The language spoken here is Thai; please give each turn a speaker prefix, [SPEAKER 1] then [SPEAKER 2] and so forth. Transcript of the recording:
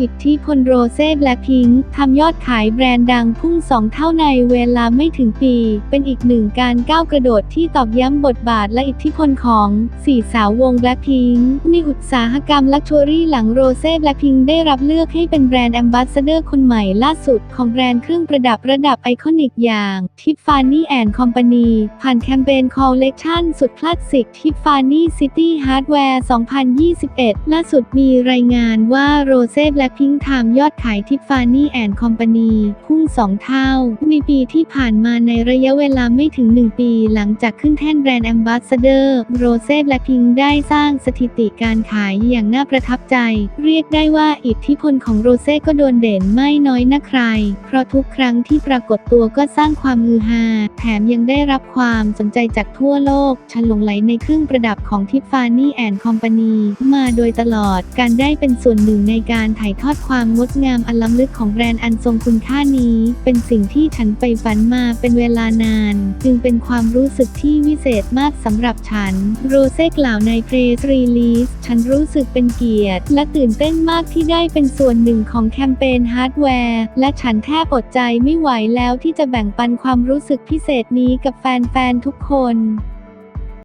[SPEAKER 1] อิทธิพลโรเซ่แบล็คพิงค์ทำยอดขายแบรนด์ดังพุ่งสองเท่าในเวลาไม่ถึงปี เป็นอีกหนึ่งการก้าวกระโดดที่ตอกย้ำบทบาทและอิทธิพลของสี่สาววงแบล็คพิงค์ในอุตสาหกรรมลักชัวรี่หลังโรเซ่แบล็คพิงค์ได้รับเลือกให้เป็นแบรนด์แอมบาสเดอร์คนใหม่ล่าสุดของแบรนด์เครื่องประดับระดับไอคอนิกอย่างทิฟฟานี่แอนด์คอมพานีผ่านแคมเปญคอลเลกชันสุดคลาสสิกทิฟฟานี่ซิตี้ฮาร์ดแวร์ 2021 ล่าสุดมีรายงานว่าโรเซ่แบล็คพิงค์ทำยอดขายทิฟฟานี่แอนด์คอมพานีพุ่ง 2 เท่า ในปีที่ผ่านมาในระยะเวลาไม่ถึง 1 ปีหลังจากขึ้นแท่นแบรนด์แอมบาสเดอร์โรเซ่แล็คพิงค์ได้สร้างสถิติการขายอย่างน่าประทับใจ เรียกได้ว่าอิทธิพลของโรเซ่ก็โดนเด่นไม่น้อยนะใคร เพราะทุกครั้งที่ปรากฏตัวก็สร้างความฮือฮาแถมยังได้รับความสนใจจากทั่วโลกฉลงไหลในเครื่องประดับของทิฟฟานี่แอนด์คอมพานีมาโดยตลอดการได้เป็นส่วนหนึ่งในการถ่ายทอดความงดงามอันล้ำลึกของแบรนด์อันทรงคุณค่านี้ เป็นสิ่งที่ฉันไปฝันมาเป็นเวลานาน จึงเป็นความรู้สึกที่วิเศษมากสำหรับฉัน โรเซ่กล่าวในเพรสรีลีสฉันรู้สึกเป็นเกียรติ และตื่นเต้นมากที่ได้เป็นส่วนหนึ่งของแคมเปญฮาร์ดแวร์ และฉันแทบอดใจไม่ไหวแล้วที่จะแบ่งปันความรู้สึกพิเศษนี้กับแฟนๆทุกคน